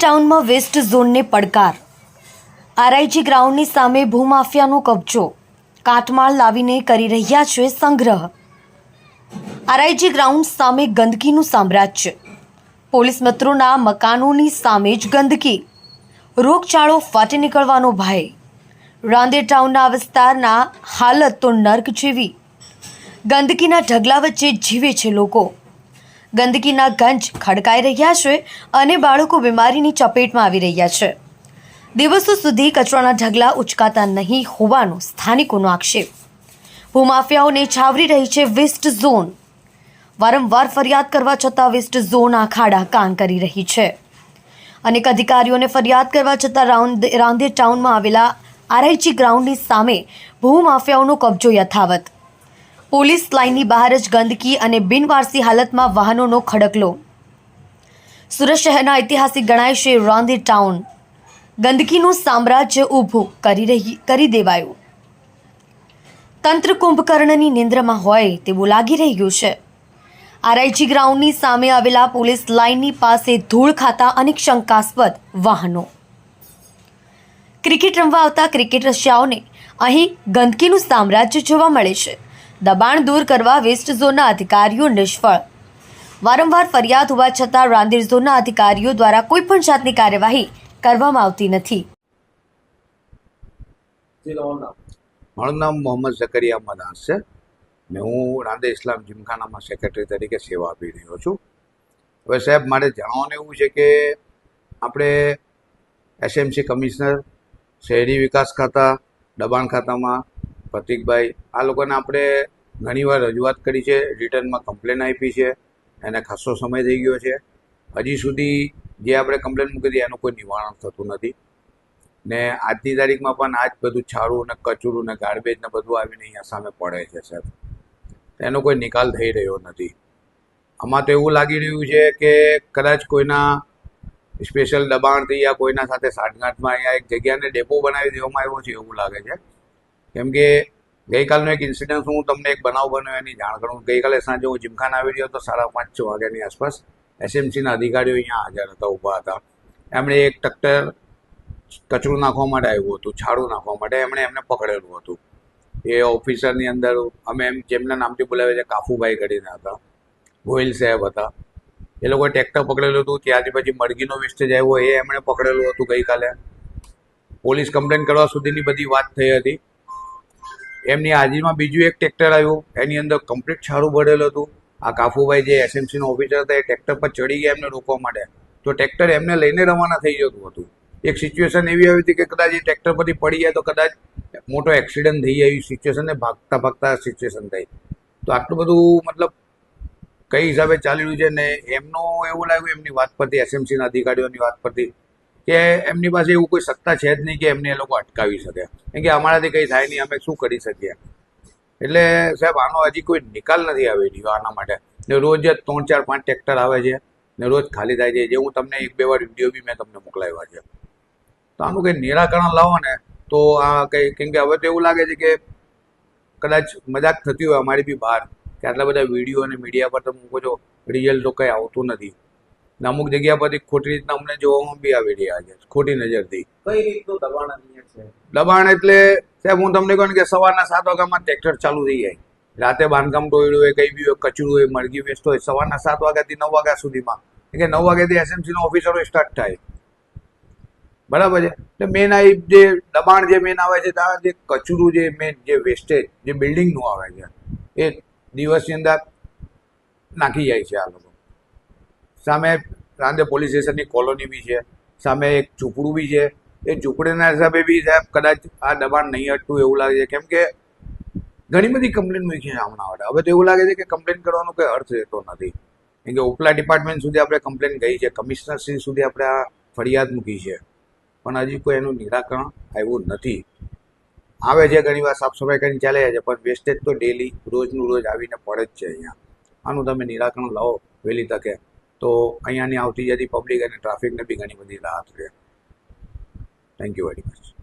ટાઉનમાં waste ઝોનને પડકાર. આરઆઈજી ગ્રાઉન્ડની સામે ભૂમાફિયાનો કબજો. કાટમાળ લાવીને કરી રહ્યા છે સંગ્રહ. આરઆઈજી ગ્રાઉન્ડ સામે ગંદકીનું સામ્રાજ્ય. પોલીસ મિત્રોના મકાનોની સામે જ ગંદકી. રોગચાળો ફાટી નીકળવાનો ભય. રાંદેર ટાઉનના વિસ્તારના હાલત તો નર્ક જેવી. ગંદકીના ઢગલા વચ્ચે જીવે છે લોકો. ગંદકીના ગંજ ખડકાઈ રહ્યા છે અને બાળકો બીમારીની ચપેટમાં આવી રહ્યા છે. દિવસો સુધી કચરાના ઢગલા ઉચકાતા નહીં હોવાનો સ્થાનિકોનો આક્ષેપ. ભૂમાફિયાઓને છાવરી રહી છે વેસ્ટ ઝોન. વારંવાર ફરિયાદ કરવા છતાં વેસ્ટ ઝોન આખાડા કાન કરી રહી છે. અનેક અધિકારીઓને ફરિયાદ કરવા છતાં રાઉન્ડ રાંદેર ટાઉનમાં આવેલા આરઆઈજી ગ્રાઉન્ડની સામે ભૂમાફિયાઓનો કબજો યથાવત. પોલીસ લાઇનની બહાર જ ગંદકી અને બિનવારસી હાલતમાં વાહનોનો ખડકલો. સુરત શહેરના ઐતિહાસિક ગણાય છે રોંધી ટાઉન. ગંદકીનું સામ્રાજ્ય ઊભું કરી રહી, કરી દેવાયું. તંત્ર કુંભકર્ણની નિંદ્રમાં હોય તેવું લાગી રહ્યું છે. આરઆઈજી ગ્રાઉન્ડની સામે આવેલા પોલીસ લાઇનની પાસે ધૂળ ખાતા અનેક શંકાસ્પદ વાહનો. ક્રિકેટ રમવા આવતા ક્રિકેટ રશિયાઓને અહીં ગંદકીનું સામ્રાજ્ય જોવા મળે છે. દબાણ દૂર કરવા વેસ્ટ ઝોનના અધિકારીઓ નિષ્ફળ. વારંવાર ફરિયાદ હોવા છતાં રાંદેર ઝોનના અધિકારીઓ દ્વારા કોઈ પણ જાતની કાર્યવાહી કરવામાં આવતી નથી. મારું નામ મોહમ્મદ ઝકરિયા મદાસ છે. ને હું રાંદે ઇસ્લામ જીમખાનામાં સેક્રેટરી તરીકે સેવા આપી રહ્યો છું. હવે સાહેબ મારે જણાવવાનું એવું છે કે આપણે એસએમસી કમિશનર શહેરી વિકાસ ખાતા દબાણ ખાતામાં પ્રતિકભાઈ, આ લોકોને આપણે ઘણીવાર રજૂઆત કરી છે, રિટર્નમાં કમ્પ્લેન આપી છે, એને ખાસો સમય થઈ ગયો છે. હજી સુધી જે આપણે કમ્પ્લેન મૂકી હતી, એનું કોઈ નિવારણ થતું નથી. ને આજની તારીખમાં પણ આ જ બધું છારું ને કચરું ને ગાર્બેજ ને બધું આવીને અહીંયા સામે પડે છે, સાહેબ. એનો કોઈ નિકાલ થઈ રહ્યો નથી. આમાં તો એવું લાગી રહ્યું છે કે કદાચ કોઈના સ્પેશિયલ દબાણથી યા કોઈના સાથે સાઠગાંઠમાં અહીંયા એક જગ્યાને ડેપો બનાવી દેવામાં આવ્યો છે એવું લાગે છે. કેમ કે ગઈકાલનો એક ઇન્સિડન્ટ હું તમને એક બનાવ બન્યો એની જાણ કરું. ગઈકાલે સાંજે હું જીમખાન આવી રહ્યો હતો, સાડા પાંચ છ વાગ્યાની આસપાસ. એસએમસીના અધિકારીઓ અહીંયા હાજર હતા, ઊભા હતા. એમણે એક ટ્રેક્ટર કચરું નાખવા માટે આવ્યું હતું છાડું નાખવા માટે. એમણે એમને પકડેલું હતું. એ ઓફિસરની અંદર અમે એમ જેમના નામથી બોલાવે છે, કાફુભાઈ કરીને હતા, ગોહિલ સાહેબ હતા. એ લોકોએ ટ્રેક્ટર પકડેલું હતું ત્યારથી પછી મરઘીનો વેસ્ટેજ આવ્યો એ એમણે પકડેલું હતું ગઈકાલે. પોલીસ કમ્પ્લેન કરવા સુધીની બધી વાત થઈ હતી. એમની હાજરીમાં બીજું એક ટ્રેક્ટર આવ્યું. એની અંદર કમ્પ્લીટ છારું ભરેલું હતું. આ કાફુભાઈ જે એસએમસીનો ઓફિસર હતા, એ ટ્રેક્ટર પર ચડી ગયા એમને રોકવા માટે. તો ટ્રેક્ટર એમને લઈને રવાના થઈ જતું હતું. એક સિચ્યુએશન એવી આવી હતી કે કદાચ એ ટ્રેક્ટર પરથી પડી જાય તો કદાચ મોટો એક્સિડન્ટ થઈ જાય, એવી સિચ્યુએશનને ભાગતા ભાગતા સિચ્યુએશન થઈ. તો આટલું બધું મતલબ કઈ હિસાબે ચાલી રહ્યું છે ને એમનું એવું લાગ્યું, એમની વાત પરથી એસએમસીના અધિકારીઓની વાત પરથી. કે એમની પાસે એવું કોઈ સત્તા છે જ નહીં કે એમને એ લોકો અટકાવી શકે. કેમ કે અમારાથી કંઈ થાય નહીં, અમે શું કરી શકીએ? એટલે સાહેબ, આનો હજી કોઈ નિકાલ નથી આવી રહ્યો આના માટે. ને રોજ ત્રણ, ચાર, પાંચ ટ્રેક્ટર આવે છે ને રોજ ખાલી થાય છે. જે હું તમને એક, બે વાર વીડિયો બી મેં તમને મોકલાવ્યા છે. તો આનું કંઈ નિરાકરણ લાવો ને તો આ કંઈ, કેમ કે હવે તો એવું લાગે છે કે કદાચ મજાક થતી હોય અમારી બી બહાર, કે આટલા બધા વીડિયો અને મીડિયા પર તમે મૂકો છો રિઝલ્ટ તો કંઈ આવતું નથી. ને અમુક જગ્યા પરથી ખોટી રીતના અમને જોવામાં બી આવી રહ્યા છે. ખોટી નજરથી. કઈ રીતનું દબાણ છે? દબાણ એટલે સાહેબ હું તમને કહું કે સવારના સાત વાગ્યામાં ટ્રેક્ટર ચાલુ થઈ જાય. રાતે બાંધકામ ટોયડું હોય કઈ બી હોય કચરું હોય મરઘી વેસ્ટ હોય સવારના સાત વાગ્યાથી નવ વાગ્યા સુધીમાં. કે નવ વાગ્યાથી એસએમસીનો ઓફિસરો સ્ટાર્ટ થાય. બરાબર છે? એટલે મેન આ જે દબાણ જે મેન આવે છે ત્યાં જે કચરું જે મેન જે વેસ્ટેજ જે બિલ્ડિંગનું આવે છે એ દિવસની અંદર નાખી જાય છે આ લોકો. સામે રાંદે પોલીસ સ્ટેશનની કોલોની બી છે, સામે એક ઝૂંપડું બી છે. એ ઝૂંપડીના હિસાબે બી સાહેબ કદાચ આ દબાણ નહીં હટતું એવું લાગે છે. કેમ કે ઘણી બધી કમ્પ્લેન મૂકી છે હમણાં હવે હવે તો એવું લાગે છે કે કમ્પ્લેન કરવાનો કોઈ અર્થ રહેતો નથી. કેમ કે ઉપલા ડિપાર્ટમેન્ટ સુધી આપણે કમ્પ્લેન ગઈ છે. કમિશનરશ્રી સુધી આપણે આ ફરિયાદ મૂકી છે. પણ હજી કોઈ એનું નિરાકરણ આવ્યું નથી. આવે છે ઘણી વાર સાફ સફાઈ કરીને ચાલે છે, પણ વેસ્ટેજ તો ડેલી રોજનું રોજ આવીને પડે જ છે અહીંયા. આનું તમે નિરાકરણ લાવો વહેલી તકે. તો અહીંયાની આવતી જતી પબ્લિક અને ટ્રાફિકને બી ઘણી બધી રાહત રહે. Thank you very much